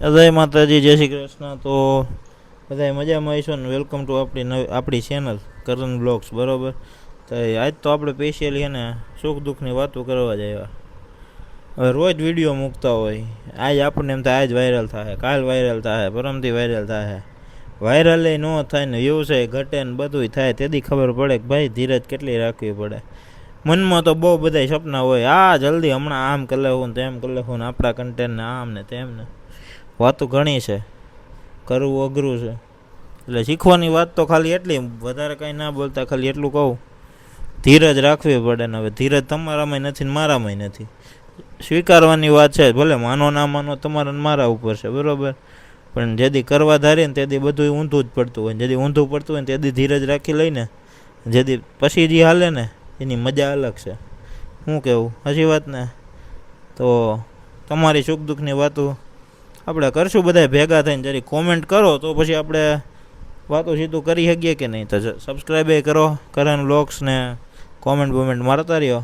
જય માતાજી, જય શ્રી કૃષ્ણ. તો બધા મજામાં આવીશું ને? વેલકમ ટુ આપણી આપણી ચેનલ કરણ બ્લોગ્સ બરોબર? તો આજ તો આપણે સ્પેશિયલી એને સુખ દુઃખની વાતો કરવા જ આવ્યા. હવે રોજ વીડિયો મૂકતા હોય. આજ આપણને એમ થાય, આજ વાયરલ થાય. કાલ વાયરલ થાય, પરમથી વાયરલ થાય. વાયરલ ન થાય ને વ્યવસાય ઘટે ને બધુંય થાય. તેથી ખબર પડે કે ભાઈ ધીરજ કેટલી રાખવી પડે. મનમાં તો બહુ બધા સપના હોય. આ જલ્દી હમણાં આમ કરી લેવું ને તેમ કરી લેવું ને આપણા કન્ટેન્ટને આમ ને તેમ ને. વાતો ઘણી છે, કરવું અઘરું છે. એટલે શીખવાની વાત તો ખાલી એટલી, વધારે કાંઈ ના બોલતા, ખાલી એટલું કહું. ધીરજ રાખવી પડે ને હવે, ધીરજ તમારામાંય નથી ને મારામાંય નથી. સ્વીકારવાની વાત છે, ભલે માનો ના માનો તમારા મારા ઉપર છે, બરાબર? પણ જેદી કરવા ધારીએ ને તેથી બધું ઊંધું જ પડતું હોય. જેદી ઊંધું પડતું હોય ને તેથી ધીરજ રાખી લઈને, જેદી પછી જે હાલે ને, એની મજા અલગ છે. શું કહેવું હજી વાત ને? તો તમારી સુખ દુઃખની વાતો આપણે કરશું બધા ભેગા થઈને, જરી કોમેન્ટ કરો, તો પછી આપણે વાતો સીધું કરી શકીએ કે નહીં. તો સબસ્ક્રાઈબ કરો કરન લોક્સને કોમેન્ટ બોમેન્ટ મારતા રહ્યો.